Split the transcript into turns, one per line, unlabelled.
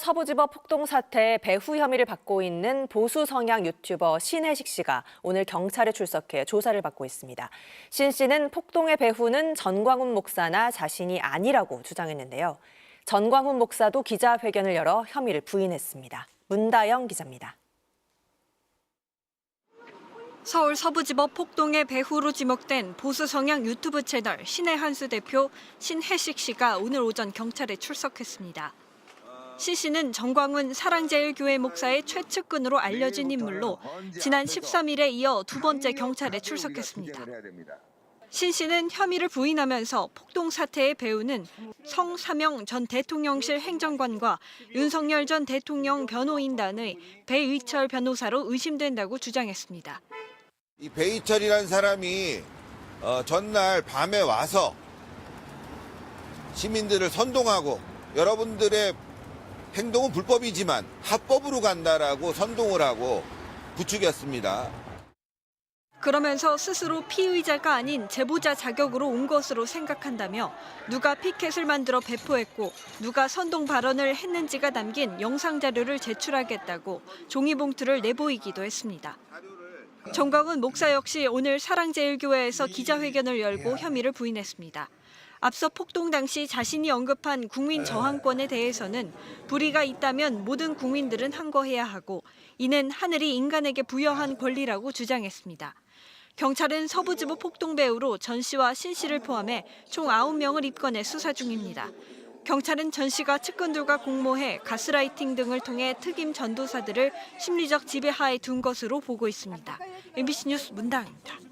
서부지법 폭동 사태 배후 혐의를 받고 있는 보수 성향 유튜버 신혜식 씨가 오늘 경찰에 출석해 조사를 받고 있습니다. 신 씨는 폭동의 배후는 전광훈 목사나 자신이 아니라고 주장했는데요. 전광훈 목사도 기자회견을 열어 혐의를 부인했습니다. 문다영 기자입니다.
서울 서부지법 폭동의 배후로 지목된 보수 성향 유튜브 채널 신의 한수 대표 신혜식 씨가 오늘 오전 경찰에 출석했습니다. 신 씨는 정광훈 사랑제일교회 목사의 최측근으로 알려진 인물로 지난 13일에 이어 두 번째 경찰에 출석했습니다. 신 씨는 혐의를 부인하면서 폭동 사태의 배후는 성사명 전 대통령실 행정관과 윤석열 전 대통령 변호인단의 배의철 변호사로 의심된다고 주장했습니다.
이 배이철이라는 사람이 어, 전날 밤에 와서 시민들을 선동하고 여러분들의 행동은 불법이지만 합법으로 간다라고 선동을 하고 부추겼습니다.
그러면서 스스로 피의자가 아닌 제보자 자격으로 온 것으로 생각한다며 누가 피켓을 만들어 배포했고 누가 선동 발언을 했는지가 담긴 영상 자료를 제출하겠다고 종이 봉투를 내보이기도 했습니다. 정광훈 목사 역시 오늘 사랑제일교회에서 기자회견을 열고 혐의를 부인했습니다. 앞서 폭동 당시 자신이 언급한 국민 저항권에 대해서는 불의가 있다면 모든 국민들은 항거해야 하고 이는 하늘이 인간에게 부여한 권리라고 주장했습니다. 경찰은 서부지부 폭동 배후로 전 씨와 신 씨를 포함해 총 9명을 입건해 수사 중입니다. 경찰은 전 씨가 측근들과 공모해 가스라이팅 등을 통해 특임 전도사들을 심리적 지배하에 둔 것으로 보고 있습니다. MBC 뉴스 문다입니다.